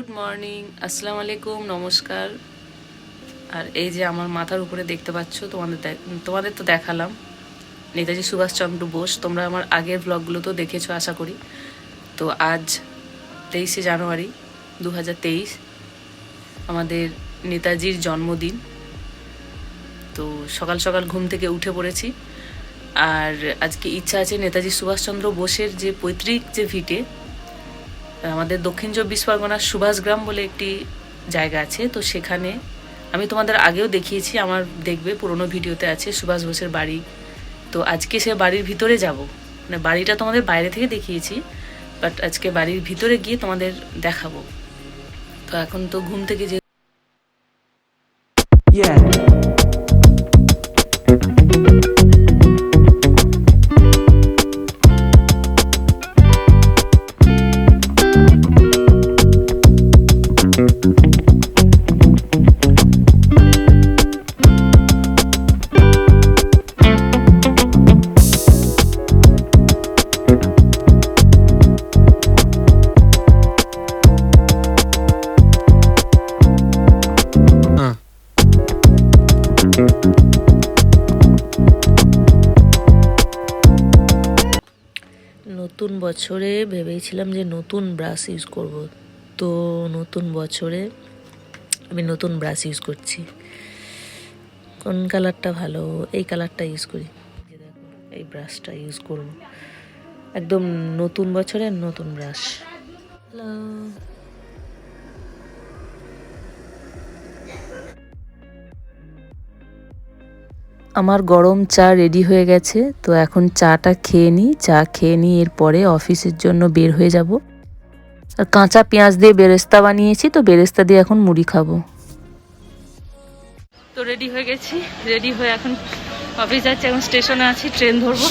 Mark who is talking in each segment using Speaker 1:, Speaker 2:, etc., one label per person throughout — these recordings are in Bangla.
Speaker 1: গুড মর্নিং আসসালামু আলাইকুম নমস্কার। আর এই যে আমার মাথার উপরে দেখতে পাচ্ছ, তোমাদের তোমাদের তো দেখালাম। নেতাজি সুভাষচন্দ্র বোস, তোমরা আমার আগের ব্লগগুলো তো দেখেছ, আশা করি। তো আজ তেইশে জানুয়ারি দু আমাদের নেতাজির জন্মদিন। তো সকাল সকাল ঘুম থেকে উঠে পড়েছি। আর আজকে ইচ্ছা আছে নেতাজি সুভাষচন্দ্র বোসের যে পৈতৃক যে ভিটে আমাদের দক্ষিণ চব্বিশ পরগনার সুভাষগ্রাম বলে একটি জায়গা আছে, তো সেখানে আমি তোমাদের আগেও দেখিয়েছি, আমার দেখবে পুরোনো ভিডিওতে আছে সুভাষ বোসের বাড়ি। তো আজকে সে বাড়ির ভিতরে যাব। মানে বাড়িটা তোমাদের বাইরে থেকে দেখিয়েছি, বাট আজকে বাড়ির ভিতরে গিয়ে তোমাদের দেখাবো। তো এখন তো ঘুম থেকে যে নতুন বছরে ভেবেছিলাম যে নতুন ব্রাশ ইউজ করব। তো নতুন বছরে আমি নতুন ব্রাশ ইউজ করছি। কোন কালারটা ভালো, এই কালারটা ইউজ করি। দেখো, এই ব্রাশটা ইউজ করব। একদম নতুন বছরের নতুন ব্রাশ। হ্যালো। আমার গরম চা রেডি হয়ে গেছে, তো এখন চাটা খেয়ে নিই চা খেয়ে নিই এরপরে অফিসের জন্য বের হয়ে যাব। আর কাঁচা পেঁয়াজ দিয়ে বেরেস্তা বানিয়েছি, তো বেরেস্তা দিয়ে এখন মুড়ি খাব। তো রেডি হয়ে গেছি রেডি হয়ে এখন অফিস যাচ্ছি, এখন স্টেশনে আছি ট্রেন ধরবো।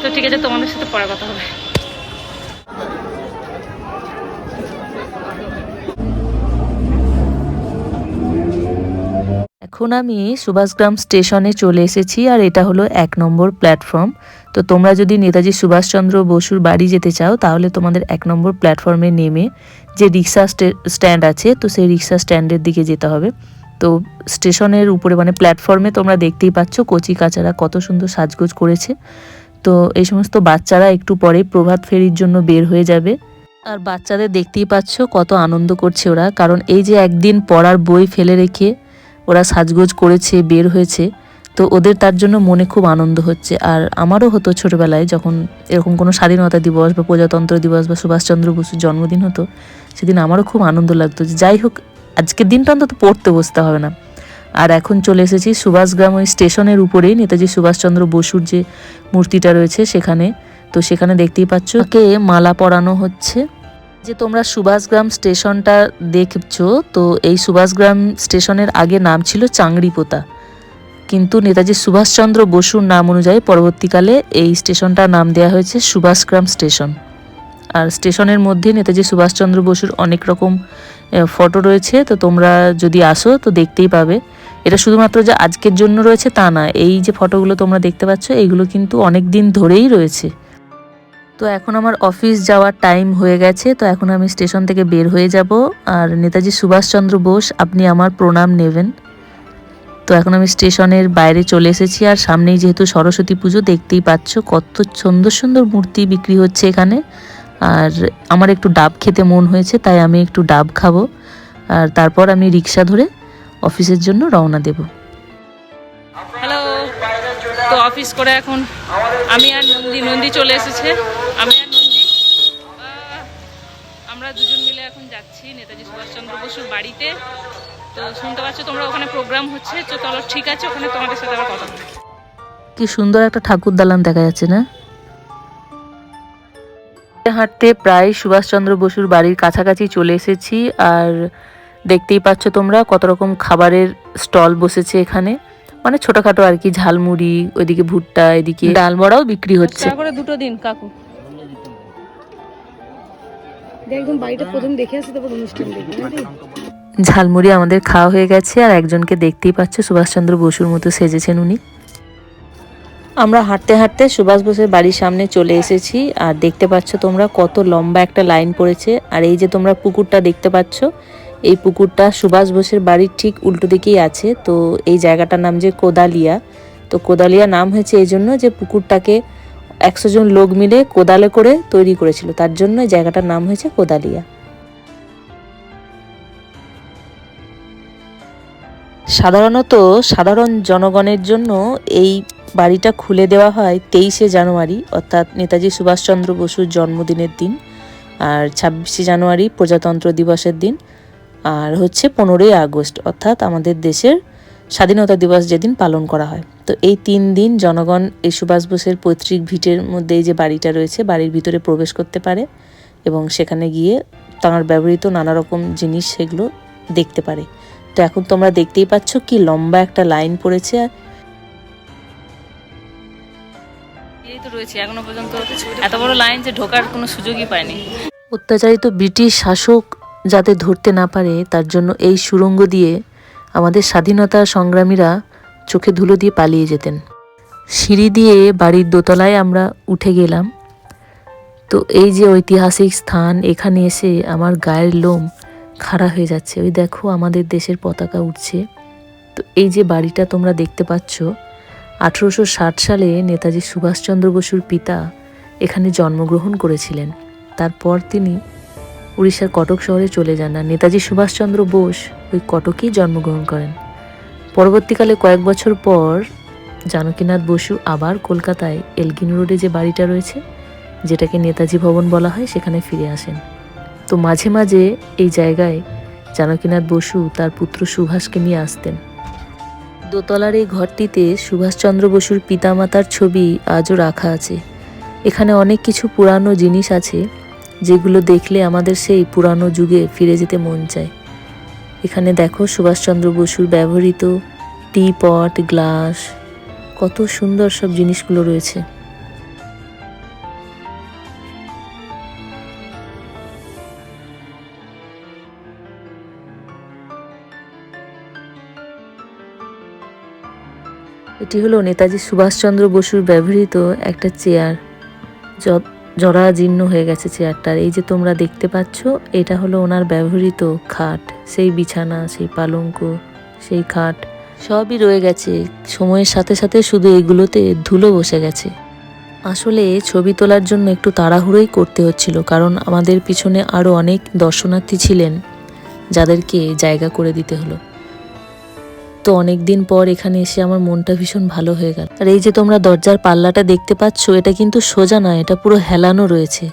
Speaker 1: তো ঠিক আছে, তোমাদের সাথে পরে কথা হবে। এখন আমি সুভাষগ্রাম স্টেশনে চলে এসেছি আর এটা হলো এক নম্বর প্ল্যাটফর্ম। তো তোমরা যদি নেতাজি সুভাষচন্দ্র বসুর বাড়ি যেতে চাও, তাহলে তোমাদের এক নম্বর প্ল্যাটফর্মে নেমে যে রিক্সা স্ট্যান্ড আছে, তো সেই রিক্সা স্ট্যান্ডের দিকে যেতে হবে। তো স্টেশনের উপরে মানে প্ল্যাটফর্মে তোমরা দেখতেই পাচ্ছ কচি কাচারা কত সুন্দর সাজগোজ করেছে। তো এই সমস্ত বাচ্চারা একটু পরে প্রভাত ফেরির জন্য বের হয়ে যাবে। আর বাচ্চাদের দেখতেই পাচ্ছ কত আনন্দ করছে ওরা, কারণ এই যে একদিন পড়ার বই ফেলে রেখে ওরা সাজগোজ করেছে, বের হয়েছে। তো ওদের তার জন্য মনে খুব আনন্দ হচ্ছে। আর আমারও হতো ছোটবেলায় যখন এরকম কোনো স্বাধীনতা দিবস বা প্রজাতন্ত্র দিবস বা সুভাষচন্দ্র বসুর জন্মদিন হতো, সেদিন আমারও খুব আনন্দ লাগতো যে যাই হোক, আজকের দিনটা অন্তত পড়তে বসতে হবে না। আর এখন চলে এসেছি সুভাষগ্রাম ওই স্টেশনের উপরেই নেতাজি সুভাষচন্দ্র বসুর যে মূর্তিটা রয়েছে সেখানে। তো সেখানে দেখতেই পাচ্ছ কে মালা পরানো হচ্ছে। যে তোমরা সুভাষগ্রাম স্টেশনটা দেখছ, তো এই সুভাষগ্রাম স্টেশনের আগে নাম ছিল চাংড়িপোতা। কিন্তু নেতাজি সুভাষচন্দ্র বসুর নাম অনুযায়ী পরবর্তীকালে এই স্টেশনটার নাম দেওয়া হয়েছে সুভাষগ্রাম স্টেশন। আর স্টেশনের মধ্যে নেতাজি সুভাষচন্দ্র বসুর অনেক রকম ফটো রয়েছে, তো তোমরা যদি আসো, তো দেখতেই পাবে। এটা শুধুমাত্র যে আজকের জন্য রয়েছে তা না, এই যে ফটোগুলো তোমরা দেখতে পাচ্ছ এইগুলো কিন্তু অনেক দিন ধরেই রয়েছে। তো এখন আমার অফিস যাওয়ার টাইম হয়ে গেছে, তো এখন আমি স্টেশন থেকে বের হয়ে যাব। আর নেতাজি সুভাষচন্দ্র বোস, আপনি আমার প্রণাম নেবেন। তো এখন আমি স্টেশনের বাইরে চলে এসেছি, আর সামনেই যেহেতু সরস্বতী পুজো, দেখতেই পাচ্ছ কত সুন্দর সুন্দর মূর্তি বিক্রি হচ্ছে এখানে। আর আমার একটু ডাব খেতে মন হয়েছে, তাই আমি একটু ডাব খাব। আর তারপর আমি রিক্সা ধরে অফিসের জন্য রওনা দেব। হ্যালো তো অফিস করে এখন আমি আর নন্দী নন্দী চলে এসেছে। আমি আর নন্দী। আমরা দুজন মিলে এখন যাচ্ছি নেতাজি সুভাষচন্দ্র বসুর বাড়িতে। তো শুনতে পাচ্ছ তোমরা ওখানে প্রোগ্রাম হচ্ছে তো চলো ঠিক আছে ওখানে তোমাদের সাথে আবার কথা কি সুন্দর একটা ঠাকুর দালান দেখা যাচ্ছে না? হাঁটতে প্রায় সুভাষচন্দ্র বসুর বাড়ির কাছাকাছি চলে এসেছি আর দেখতেই পাচ্ছ তোমরা কত রকম খাবারের স্টল বসেছে এখানে। মানে ছোটখাটো আর কি ঝালমুড়ি ওইদিকে ভুট্টা এদিকে ডাল বড়াও বিক্রি হচ্ছে।
Speaker 2: দুটো দিন কাকু।
Speaker 1: ঝালমুড়ি আমাদের খাওয়া হয়ে গেছে, আর একজনকে দেখতেই পাচ্ছ, সুভাষচন্দ্র বসুর মতো সেজেছেন উনি। আমরা হাঁটতে হাঁটতে সুভাষ বোসের বাড়ির সামনে চলে এসেছি, আর দেখতে পাচ্ছ তোমরা কত লম্বা একটা লাইন পড়েছে, আর এই যে তোমরা পুকুরটা দেখতে পাচ্ছ, এই পুকুরটা সুভাষ বোসের বাড়ির ঠিক উল্টো দিকেই আছে, তো এই জায়গাটার নাম যে কোদালিয়া। তো কোদালিয়া নাম হয়েছে এই জন্য যে পুকুরটাকে একশো জন লোক মিলে কোদালে করে তৈরি করেছিল। তার জন্য জায়গাটার নাম হয়েছে কোদালিয়া। সাধারণত সাধারণ জনগণের জন্য এই বাড়িটা খুলে দেওয়া হয় তেইশে জানুয়ারি, অর্থাৎ নেতাজি সুভাষচন্দ্র বসুর জন্মদিনের দিন আর ছাব্বিশে জানুয়ারি প্রজাতন্ত্র দিবসের দিন। আর হচ্ছে পনেরোই আগস্ট, অর্থাৎ আমাদের দেশের স্বাধীনতা দিবস যেদিন পালন করা হয়। তো এই তিন দিন জনগণ এই সুভাষ বোসের পৈতৃক ভিটের মধ্যে এই যে বাড়িটা রয়েছে বাড়ির ভিতরে প্রবেশ করতে পারে এবং সেখানে গিয়ে তাঁর ব্যবহৃত নানা রকম জিনিস সেগুলো দেখতে পারে। তো এখন তোমরা দেখতেই পাচ্ছ কি লম্বা একটা লাইন পড়েছে।
Speaker 3: এই তো রয়েছে এখনও পর্যন্ত এত বড় লাইন যে ঢোকার কোনো সুযোগই পায়নি।
Speaker 1: অত্যাচারিত ব্রিটিশ শাসক যাতে ধরতে না পারে তার জন্য এই সুড়ঙ্গ দিয়ে আমাদের স্বাধীনতা সংগ্রামীরা চোখে ধুলো দিয়ে পালিয়ে যেতেন। সিঁড়ি দিয়ে বাড়ির দোতলায় আমরা উঠে গেলাম। তো এই যে ঐতিহাসিক স্থান, এখানে এসে আমার গায়ের লোম খাড়া হয়ে যাচ্ছে। ওই দেখো আমাদের দেশের পতাকা উঠছে। তো এই যে বাড়িটা তোমরা দেখতে পাচ্ছ, আঠেরোশো ষাট সালে নেতাজি সুভাষচন্দ্র বসুর পিতা এখানে জন্মগ্রহণ করেছিলেন। তারপর তিনি উড়িষ্যার কটক শহরে চলে যান আর নেতাজি সুভাষচন্দ্র বোস ওই কটকেই জন্মগ্রহণ করেন। পরবর্তীকালে কয়েক বছর পর জানকীনাথ বসু আবার কলকাতায় এলগিন রোডে যে বাড়িটা রয়েছে, যেটাকে নেতাজি ভবন বলা হয়, সেখানে ফিরে আসেন। তো মাঝে মাঝে এই জায়গায় জানকীনাথ বসু তার পুত্র সুভাষকে নিয়ে আসতেন। দোতলার এই ঘরটিতে সুভাষচন্দ্র বসুর পিতামাতার ছবি আজও রাখা আছে। এখানে অনেক কিছু পুরানো জিনিস আছে যেগুলো দেখলে আমাদের সেই পুরানো যুগে ফিরে যেতে মন চায়। এখানে দেখো সুভাষচন্দ্র বসুর ব্যবহৃত টি পট গ্লাস, কত সুন্দর সব জিনিসগুলো রয়েছে। এটি হলো নেতাজি সুভাষচন্দ্র বসুর ব্যবহৃত একটা চেয়ার জ- জরাজীর্ণ হয়ে গেছে চেয়ারটার। এই যে তোমরা দেখতে পাচ্ছ, এটা হলো ওনার ব্যবহৃত খাট। সেই বিছানা, সেই পালঙ্ক, সেই খাট, সবই রয়ে গেছে। সময়ের সাথে সাথে শুধু এগুলোতে ধুলো বসে গেছে। আসলে ছবি তোলার জন্য একটু তাড়াহুড়োই করতে হচ্ছিল, কারণ আমাদের পিছনে আরও অনেক দর্শনার্থী ছিলেন, যাদেরকে জায়গা করে দিতে হলো। তো অনেক দিন পর এখানে এসে আমার মনটা ভীষণ ভালো হয়ে গেল। আর এই যে তোমরা দরজার পাল্লাটা দেখতে পাচ্ছ, এটা কিন্তু সোজা না এটা পুরো হেলানো রয়েছে।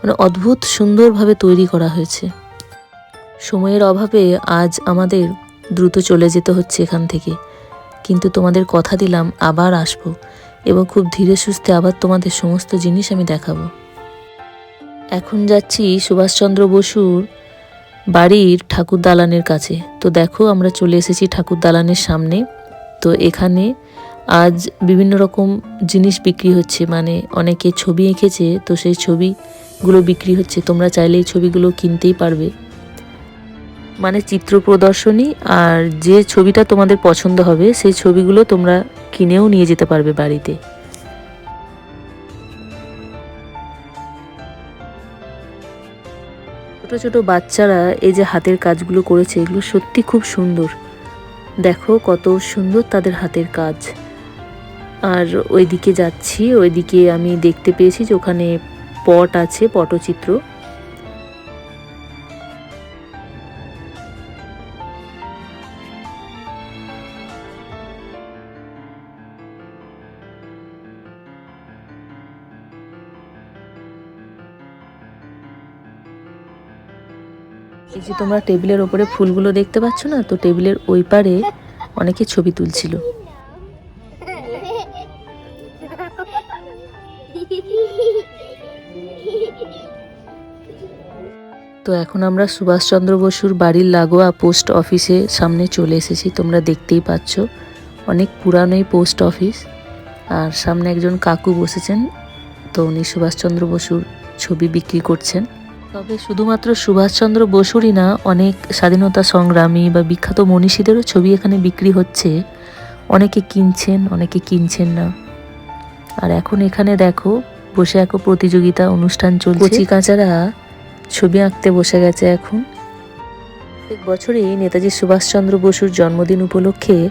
Speaker 1: মানে অদ্ভুত সুন্দরভাবে তৈরি করা হয়েছে। সময়ের অভাবে আজ আমাদের দ্রুত চলে যেতে হচ্ছে এখান থেকে। কিন্তু তোমাদের কথা দিলাম, আবার আসব এবং খুব ধীরে সুস্থে আবার তোমাদের সমস্ত জিনিস আমি দেখাবো। এখন যাচ্ছি সুভাষচন্দ্র বসুর বাড়ির ঠাকুর দালানের কাছে। তো দেখো, আমরা চলে এসেছি ঠাকুর দালানের সামনে। তো এখানে আজ বিভিন্ন রকম জিনিস বিক্রি হচ্ছে। মানে অনেকে ছবি এঁকেছে, তো সেই ছবিগুলো বিক্রি হচ্ছে। তোমরা চাইলে এই ছবিগুলো কিনতেই পারবে। মানে চিত্র প্রদর্শনী, আর যে ছবিটা তোমাদের পছন্দ হবে, সেই ছবিগুলো তোমরা কিনেও নিয়ে যেতে পারবে বাড়িতে। ছোট ছোট বাচ্চারা এই যে হাতের কাজগুলো করেছে, এগুলো সত্যি খুব সুন্দর। দেখো কত সুন্দর তাদের হাতের কাজ। আর ওইদিকে যাচ্ছি, ওইদিকে আমি দেখতে পেয়েছি যে ওখানে পট আছে, পটচিত্র। এই যে তোমরা টেবিলের ওপরে ফুলগুলো দেখতে পাচ্ছ না, তো টেবিলের ওই পারে অনেকে ছবি তুলছিল। তো এখন আমরা সুভাষচন্দ্র বসুর বাড়ির লাগোয়া পোস্ট অফিসে সামনে চলে এসেছি, তোমরা দেখতেই পাচ্ছ। অনেক পুরানো এই পোস্ট অফিস। আর সামনে একজন কাকু বসেছেন, তো উনি সুভাষচন্দ্র বসুর ছবি বিক্রি করছেন। তবে শুধুমাত্র সুভাষচন্দ্র বসুরই না, অনেক স্বাধীনতা সংগ্রামী বা বিখ্যাত মনীষীদেরও ছবি এখানে বিক্রি হচ্ছে। অনেকে কিনছেন অনেকে কিনছেন না। আর এখন এখানে দেখো, বসে এক প্রতিযোগিতা অনুষ্ঠান চলছে। কচি কাঁচারা ছবি আঁকতে বসে গেছে এখন। প্রত্যেক বছরই নেতাজি সুভাষচন্দ্র বসুর জন্মদিন উপলক্ষে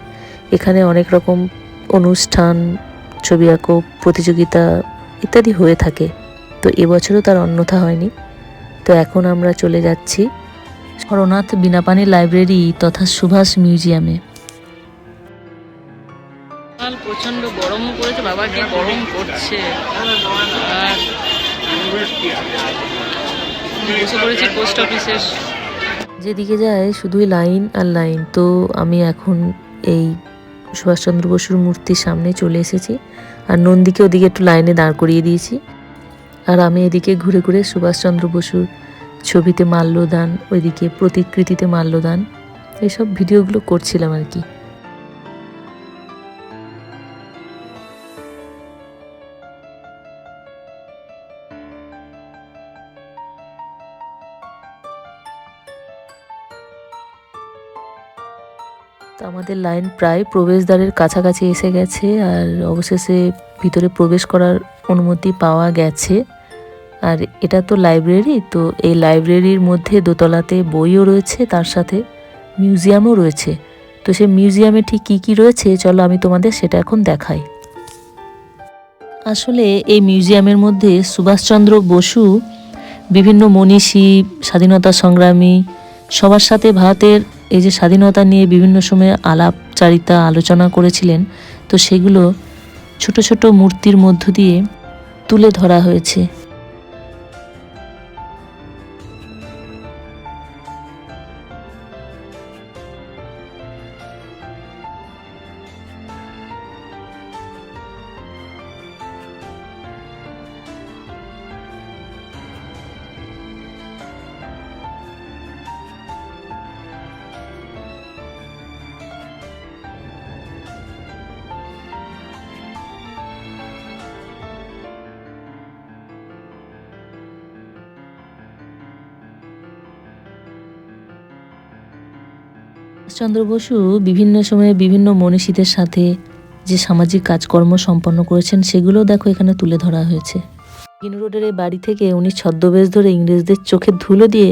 Speaker 1: এখানে অনেক রকম অনুষ্ঠান, ছবি আঁকো, প্রতিযোগিতা ইত্যাদি হয়ে থাকে। তো এবছরও তার অন্যথা হয়নি। তো এখন আমরা চলে যাচ্ছি হরনাথ বিনাপানি লাইব্রেরি তথা সুভাষ মিউজিয়ামে।
Speaker 3: প্রচণ্ড গরমও পড়েছে বাবা কি গরম পড়ছে? আর বসে পড়েছি পোস্ট অফিসের।
Speaker 1: যেদিকে যায় শুধুই লাইন আর লাইন। তো আমি এখন এই সুভাষচন্দ্র বসুর মূর্তির সামনে চলে এসেছি। আর নন্দীকে ওদিকে একটু লাইনে দাঁড় করিয়ে দিয়েছি। আর আমি এদিকে ঘুরে ঘুরে সুভাষচন্দ্র বসুর ছবিতে মাল্যদান, ওইদিকে প্রতিকৃতিতে মাল্যদান এইসব ভিডিওগুলো করছিলাম আর কি। তো আমাদের লাইন প্রায় প্রবেশদ্বারের কাছাকাছি এসে গেছে আর অবশেষে ভিতরে প্রবেশ করার অনুমতি পাওয়া গেছে। আর এটা তো লাইব্রেরি তো এই লাইব্রেরির মধ্যে দোতলাতে বইও রয়েছে, তার সাথে মিউজিয়ামও রয়েছে। তো সে মিউজিয়ামে ঠিক কী কী রয়েছে, চলো আমি তোমাদের সেটা এখন দেখাই। আসলে এই মিউজিয়ামের মধ্যে সুভাষচন্দ্র বসু, বিভিন্ন মনীষী, স্বাধীনতা সংগ্রামী, সবার সাথে ভারতের এই যে স্বাধীনতা নিয়ে বিভিন্ন সময়ে আলাপচারিতা আলোচনা করেছিলেন, তো সেগুলো ছোট ছোট মূর্তির মধ্য দিয়ে তুলে ধরা হয়েছে। চন্দ্র বসু বিভিন্ন সময়ে বিভিন্ন মনীষীদের সাথে যে সামাজিক কাজকর্ম সম্পন্ন করেছেন, সেগুলো দেখো এখানে তুলে ধরা হয়েছে। কিন রোডের এই বাড়ি থেকে উনি ছদ্মবেশ ধরে ইংরেজদের চোখে ধুলো দিয়ে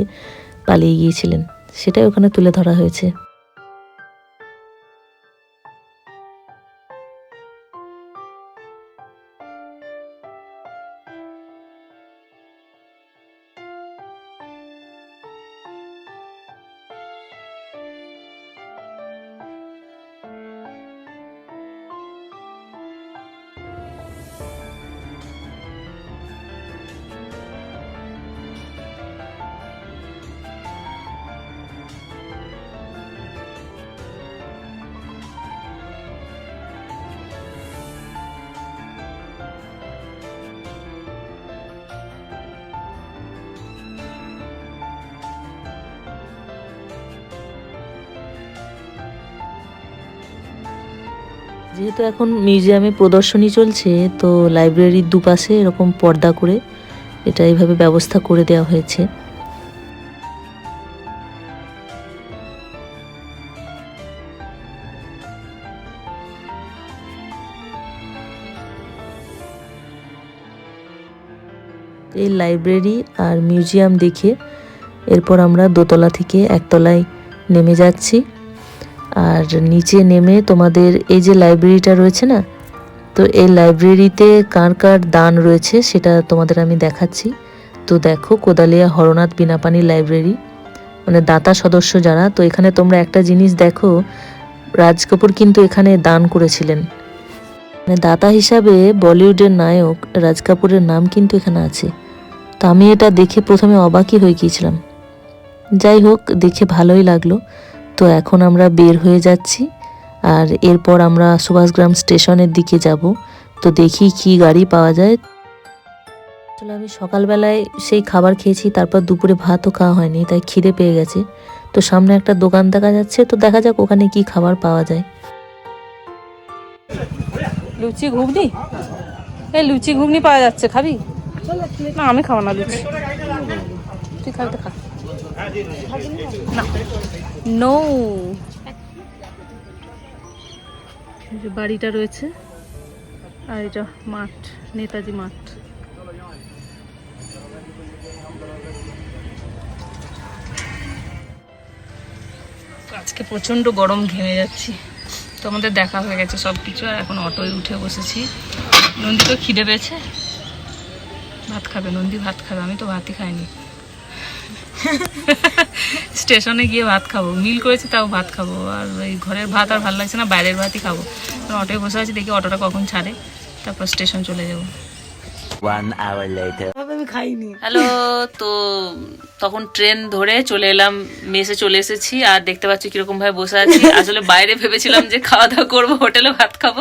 Speaker 1: পালিয়ে গিয়েছিলেন। সেটাই ওখানে তুলে ধরা হয়েছে। যেহেতু এখন মিউজিয়ামে প্রদর্শনী চলছে, তো লাইব্রেরির দুপাশে এরকম পর্দা করে এটা এইভাবে ব্যবস্থা করে দেওয়া হয়েছে। এই লাইব্রেরি আর মিউজিয়াম দেখে এরপর আমরা দোতলা থেকে একতলায় নেমে যাচ্ছি। আর নিচে নেমে তোমাদের এই যে লাইব্রেরিটা রয়েছে না, তো এই লাইব্রেরিতে কার কার দান রয়েছে সেটা তোমাদের আমি দেখাচ্ছি। তো দেখো কোদালিয়া হরনাথ বিনাপানি লাইব্রেরি মানে দাতা সদস্য যারা, তো এখানে তোমরা একটা জিনিস দেখো, রাজ কাপুর কিন্তু এখানে দান করেছিলেন। মানে দাতা হিসাবে বলিউডের নায়ক রাজ কাপুরের নাম কিন্তু এখানে আছে। তো আমি এটা দেখে প্রথমে অবাকই হয়ে গিয়েছিলাম। যাই হোক, দেখে ভালোই লাগল। তো এখন আমরা বের হয়ে যাচ্ছি আর এরপর আমরা সুভাষগ্রাম স্টেশনের দিকে যাব। তো দেখি কি গাড়ি পাওয়া যায়। আসলে আমি সকালবেলায় সেই খাবার খেয়েছি, তারপর দুপুরে ভাতও খাওয়া হয়নি, তাই খিদে পেয়ে গেছে। তো সামনে একটা দোকান দেখা যাচ্ছে, তো দেখা যাক ওখানে কি খাবার পাওয়া যায়।
Speaker 3: লুচি ঘুগনি? এই লুচি ঘুগনি পাওয়া যাচ্ছে, খাবি? না, আমি খাব না লুচি। তুই খাবি তো খা। না। নো
Speaker 1: যে বাড়িটা রয়েছে। আর এটা মাঠ, নেতাজি মাঠ। আজকে প্রচণ্ড গরম ঘেমে যাচ্ছি। তো আমাদের দেখা হয়ে গেছে সব কিছু আর এখন অটোয় উঠে বসেছি। নন্দী তো খিদে পেয়েছে? ভাত খাবে, নন্দী ভাত খাবে, আমি তো ভাতই খাইনি। স্টেশনে গিয়ে ভাত খাব। মিল করেছি তাও ভাত খাব। আর ওই ঘরের ভাত আর ভালো লাগছে না, বাইরের ভাতই খাব। অটোয় বসে আছি, দেখি অটোটা কখন ছাড়ে। তারপর স্টেশন চলে যাব।
Speaker 4: One hour later.
Speaker 3: আমি খাইনি
Speaker 1: হ্যালো তো তখন ট্রেন ধরে চলে এলাম মেসে চলে এসেছি আর দেখতে পাচ্ছি কীরকম ভাবে বসে আছি। আসলে বাইরে ভেবেছিলাম যে খাওয়া দাওয়া করব হোটেলে ভাত খাব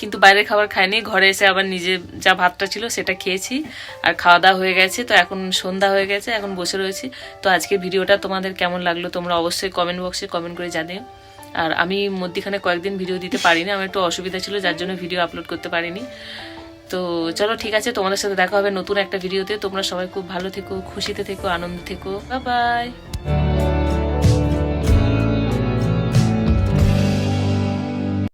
Speaker 1: কিন্তু বাইরের খাবার খাইনি। ঘরে এসে আবার নিজে যা ভাতটা ছিল সেটা খেয়েছি আর খাওয়া দাওয়া হয়ে গেছে। তো এখন সন্ধ্যা হয়ে গেছে এখন বসে রয়েছি। তো আজকে ভিডিওটা তোমাদের কেমন লাগল তোমরা অবশ্যই কমেন্ট বক্সে কমেন্ট করে জানিও। আর আমি মধ্যখানে কয়েকদিন ভিডিও দিতে পারিনি আমার একটু অসুবিধা ছিল যার জন্য ভিডিও আপলোড করতে পারিনি। তো চলো ঠিক আছে, তোমাদের সাথে দেখা হবে নতুন একটা ভিডিওতে তোমরা সবাই খুব ভালো থেকো, খুশিতে থেকো, আনন্দ থেকো। Bye bye